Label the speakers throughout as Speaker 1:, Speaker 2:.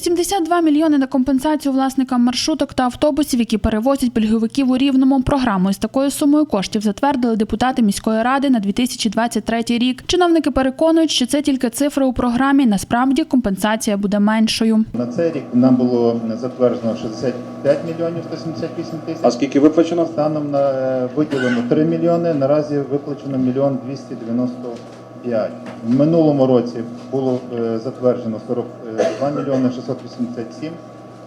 Speaker 1: 72 мільйони на компенсацію власникам маршруток та автобусів, які перевозять пільговиків у рівному. Програму із такою сумою коштів затвердили депутати міської ради на 2023 рік. Чиновники переконують, що це тільки цифри у програмі. Насправді компенсація буде меншою.
Speaker 2: На цей рік нам було затверджено 65 мільйонів 178 тисяч.
Speaker 3: А скільки виплачено?
Speaker 2: Станом на е, виділено 3 мільйони, наразі виплачено мільйон 295. В минулому році було е, затверджено 42 мільйони 687,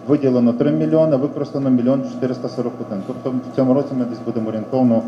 Speaker 2: виділено 3 мільйони, використано мільйон 441. Тобто в цьому році ми десь будемо орієнтовно е,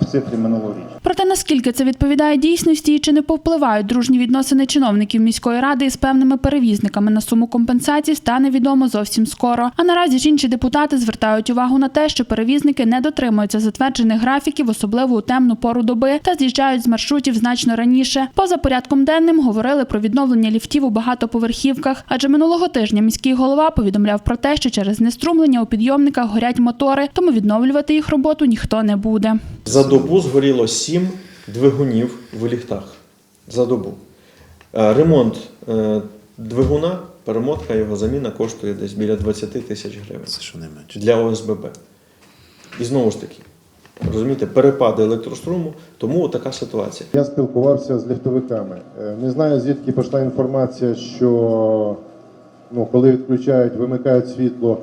Speaker 2: в цифрі минулоріч.
Speaker 1: Проте наскільки це відповідає дійсності і чи не повпливають дружні відносини чиновників міської ради із певними перевізниками на суму компенсації, стане відомо зовсім скоро. А наразі ж інші депутати звертають увагу на те, що перевізники не дотримуються затверджених графіків, особливо у темну пору доби, та з'їжджають з маршрутів значно раніше. Поза порядком денним говорили про відновлення ліфтів у багатоповерхівках, адже минулого тижня міський голова повідомляв про те, що через знеструмлення у підйомниках горять мотори, тому відновлювати їх роботу ніхто не буде.
Speaker 3: За добу згоріло 7 двигунів в ліфтах. За добу. Е, Ремонт е, двигуна, перемотка його заміна коштує десь біля 20 тисяч гривень
Speaker 4: Це що не менше.
Speaker 3: для ОСББ. І знову ж таки, розумієте, перепади електроструму, тому така ситуація.
Speaker 5: Я спілкувався з ліфтовиками. Е, Не знаю, звідки пішла інформація, що ну, коли відключають, вимикають світло,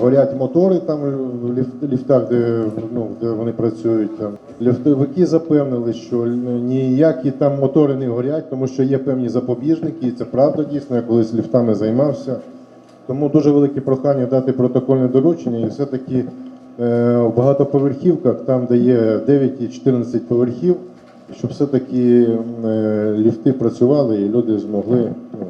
Speaker 5: горять мотори там в ліфтах, де, ну, де вони працюють. Там. Ліфтовики запевнили, що ніякі там мотори не горять, тому що є певні запобіжники, і це правда дійсно. Я колись ліфтами займався. Тому дуже велике прохання дати протокольне доручення і все-таки е, в багатоповерхівках, там де є 9 і 14 поверхів, щоб все-таки е, ліфти працювали і люди змогли ну,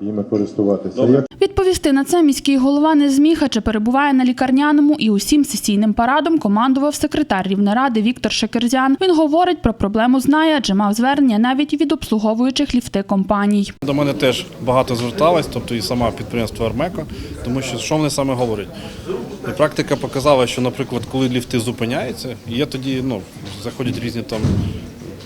Speaker 5: їми користуватися.
Speaker 1: Відповісти на це міський голова не зміг, адже перебуває на лікарняному і усім сесійним парадом командував секретар Рівнеради Віктор Шекерзян. Він говорить про проблему знає, адже мав звернення навіть від обслуговуючих ліфти компаній.
Speaker 6: До мене теж багато зверталось, тобто і сама підприємство Армеко, тому що що вони саме говорять? Практика показала, що, наприклад, коли ліфти зупиняються, є тоді, ну, заходять різні там,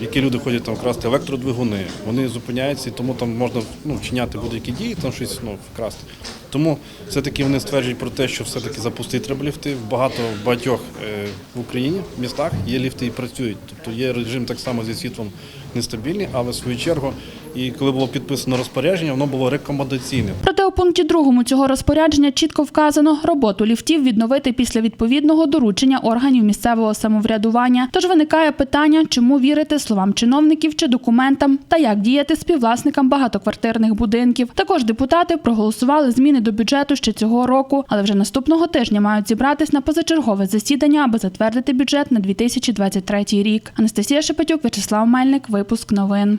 Speaker 6: які люди ходять там вкрасти електродвигуни, вони зупиняються, і тому там можна ну, вчиняти будь-які дії, там щось ну, вкрасти. Тому все-таки вони стверджують про те, що все-таки запустити треба ліфти. В багато в багатьох е, в Україні містах є ліфти і працюють. Тобто є режим так само зі світлом нестабільний, але в свою чергу, і коли було підписано розпорядження, воно було рекомендаційним.
Speaker 1: Проте у пункті другому цього розпорядження чітко вказано роботу ліфтів відновити після відповідного доручення органів місцевого самоврядування. Тож виникає питання, чому вірити словам чиновників чи документам, та як діяти співвласникам багатоквартирних будинків. Також депутати проголосували зміни до бюджету ще цього року, але вже наступного тижня мають зібратись на позачергове засідання, аби затвердити бюджет на 2023 рік. Анастасія Шепетюк, Вячеслав Мельник, випуск новин.